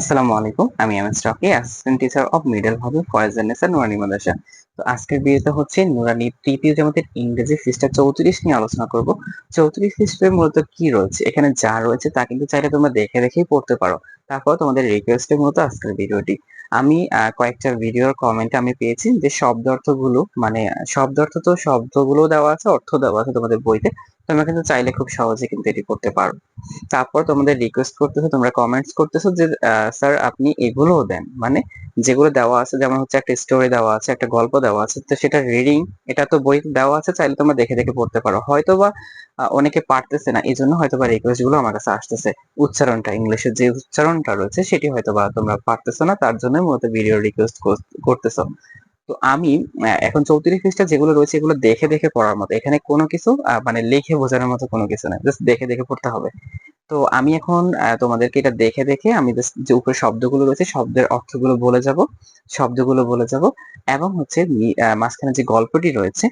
আসসালামু আলাইকুম, আমি M S Rocky assistant teacher of middle হবে ফয়েজান্নেসা নুরানি মাদ্রাসা তো আজকের ভিডিওতে হচ্ছে নুরানি তৃতীয় জামাতের ইংরেজি পৃষ্ঠা চৌত্রিশ নিয়ে আলোচনা করব। চৌত্রিশ পৃষ্ঠায় মূলত কি রয়েছে, এখানে যা রয়েছে তা কিন্তু চাইলে তোমরা দেখে দেখেই পড়তে পারো। তারপর তোমাদের রিকোয়েস্টের মতো আজকের ভিডিওটি। আমি কয়েকটা ভিডিওর কমেন্টে আমি পেয়েছি যে শব্দ অর্থগুলো মানে শব্দ অর্থ তো শব্দগুলো দেওয়া আছে, অর্থ দেওয়া আছে তোমাদের বইতে। তোমরা কিন্তু চাইলে খুব সহজে কিন্তু এটি করতে পারো। তারপর তোমাদের রিকোয়েস্ট করতেছো, তোমরা কমেন্টস করতেছো যে স্যার আপনি এগুলোও দেন। মানে যেগুলো দেওয়া আছে, যেমন হচ্ছে একটা স্টোরি দেওয়া আছে, একটা গল্প দেওয়া আছে, তো সেটা রিডিং এটা তো বই দেওয়া আছে, চাইলে তোমরা দেখে দেখে পড়তে পারো। হয়তো বা অনেকে পারতেছে না এই জন্য হয়তো বা রিকোয়েস্টগুলো আমার কাছে আসতেছে। উচ্চারণটা, ইংলিশের যে উচ্চারণটা রয়েছে, সেটি হয়তো বা তোমরা পারতেছো না, তার জন্য মূলত ভিডিও রিকোয়েস্ট করতেছো। তো আমি এখন চৌত্রিশ পৃষ্ঠা যেগুলো রয়েছে এগুলো দেখে দেখে পড়ার মতো। এখানে কোনো কিছু মানে লিখে বোঝানোর মতো কোনো কিছু নাই জাস্ট দেখে দেখে পড়তে হবে। তো আমি এখন তোমাদেরকে এটা দেখে দেখে আমি যে উপরে শব্দগুলো রয়েছে, শব্দের অর্থগুলো বলে যাব, শব্দগুলো বলে যাব এবং হচ্ছে মাঝখানে যে গল্পটি রয়েছে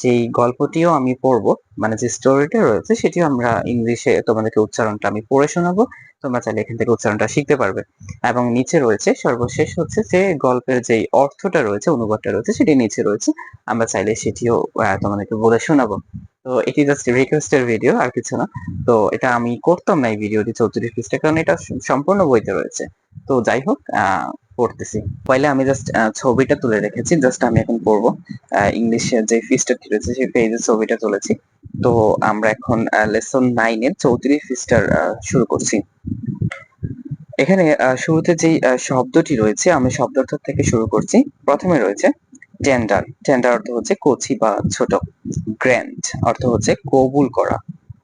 যেই গল্পটিও আমি পড়ব মানে যে স্টোরিটা রয়েছে সেটিও আমরা ইংলিশে তোমাদেরকে উচ্চারণটা আমি পড়ে শোনাবো, তোমরা চাইলে এখান থেকে উচ্চারণটা শিখতে পারবে। এবং নিচে রয়েছে, সর্বশেষ হচ্ছে যে গল্পের যে অর্থটা রয়েছে, অনুবাদটা রয়েছে সেটি নিচে রয়েছে, আমরা চাইলে সেটিও তোমাদেরকে বলে শোনাবো। তো এটি জাস্ট রিকোয়েস্টের ভিডিও আর কিছু না। তো এটা আমি করতাম না এই ভিডিওটি চৌত্রিশ পৃষ্ঠা, কারণ এটা সম্পূর্ণ বইতে রয়েছে। তো যাই হোক পড়তেছি। পয়লে আমি জাস্ট ছবিটা তুলে রেখেছি জাস্ট আমি এখন পড়ব। ইংলিশের যে পৃষ্ঠাটি রয়েছে, সেই পেজে ছবিটা তুলেছি। তো আমরা এখন লেসন নাইনের চৌত্রিশ পৃষ্ঠার শুরু করছি। এখানে শুরুতে যে শব্দটি রয়েছে, আমি শব্দ থেকে শুরু করছি। প্রথমে রয়েছে টেন্ডার টেন্ডার অর্থ হচ্ছে কচি বা ছোট। গ্র্যান্ড অর্থ হচ্ছে কবুল করা।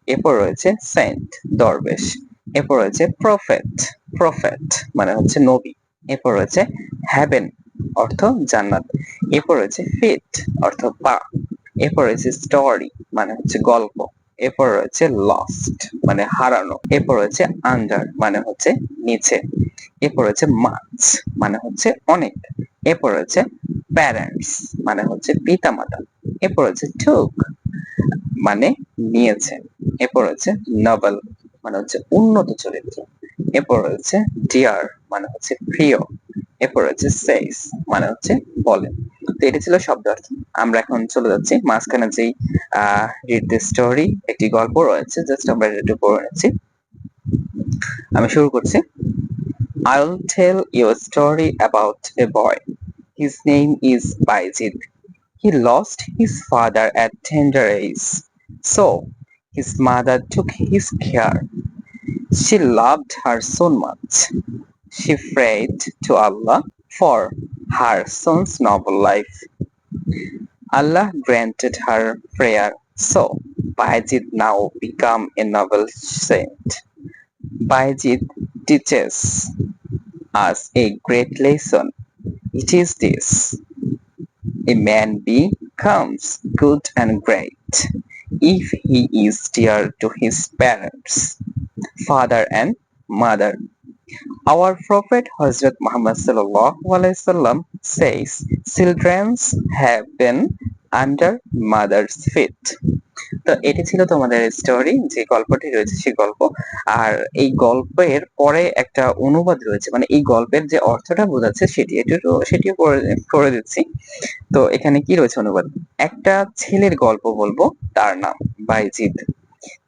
এরপর রয়েছে সেন্ট দরবেশ। এরপর রয়েছে প্রফেট প্রফেট মানে হচ্ছে নবী। এরপর রয়েছে হ্যাভেন অর্থ জান্নাত। এরপর রয়েছে ফিট অর্থ পা। এরপর রয়েছে স্টোরি মানে হচ্ছে গল্প। এরপর রয়েছে লস্ট মানে হারানো। এরপর রয়েছে আন্ডার মানে হচ্ছে নিচে। এরপর রয়েছে মাছ মানে হচ্ছে অনেক। এরপর রয়েছে প্যারেন্টস মানে হচ্ছে পিতা মাতা এরপর হচ্ছে টুক মানে নিয়েছে, এরপর হচ্ছে নভেল মানে হচ্ছে উন্নত চরিত্র, এরপর রয়েছে ডিয়ার মানে হচ্ছে প্রিয়, এরপর হচ্ছে সেইস মানে হচ্ছে বলে। তো এটা ছিল শব্দ অর্থ। আমরা এখন চলে যাচ্ছি, মাঝখানে যেই রিড দ্য স্টোরি একটি গল্প রয়েছে জাস্ট আমরা একটু পড়ে নিচ্ছি। আমি শুরু করছি। I'll tell you a story about a boy. His name is Baijit. He lost his father at tender age. So, his mother took his care. She loved her so much. She prayed to Allah for her son's noble life. Allah granted her prayer, so Bayezid now become a noble saint. Bayezid teaches us a great lesson. It is this. A man becomes good and great if he is dear to his parents, father and mother. Our Prophet Hazrat Muhammad sallam says, children have been under mother's feet. তো এটি ছিল তোমাদের story যে গল্পটি রয়েছে সেই গল্প। আর এই গল্পের পরে একটা অনুবাদ রয়েছে মানে এই গল্পের যে অর্থটা বোঝাচ্ছে সেটি একটু সেটিও করে দিচ্ছি। তো এখানে কি রয়েছে অনুবাদ? একটা ছেলের গল্প বলব, তার নাম বাইজিদ।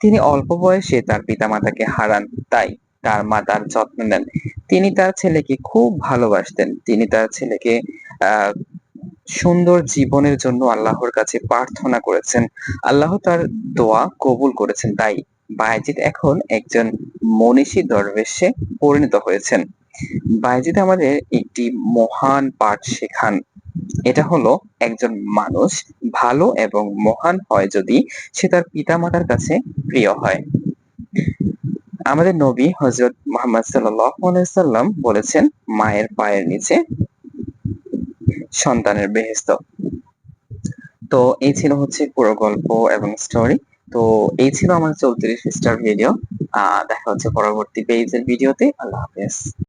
তিনি অল্প বয়সে তার পিতামাতাকে হারান, তাই তার মা তার যত্ন নেন। তিনি তার ছেলেকে খুব ভালোবাসতেন। তিনি তার ছেলেকে, আহ সুন্দর জীবনের জন্য আল্লাহর কাছে প্রার্থনা করেছেন। আল্লাহ তার দোয়া কবুল করেছেন। তাই বায়জিদ এখন একজন মনীষী দরবেশে পরিণত হয়েছেন। বায়জিদ আমাদের একটি মহান পাঠ শেখান। এটা হলো, একজন মানুষ ভালো এবং মহান হয় যদি সে তার পিতামাতার কাছে প্রিয় হয়। আমাদের নবী হজরত মোহাম্মদ সাল্লাম বলেছেন, মায়ের পায়ের নিচে সন্তানের বেহেস্ত তো এই ছিল হচ্ছে পুরো গল্প এবং স্টোরি তো এই ছিল আমার চৌত্রিশ স্টার ভিডিও আহ, দেখা হচ্ছে পরবর্তী পেজের ভিডিওতে আল্লাহ হাফেজ।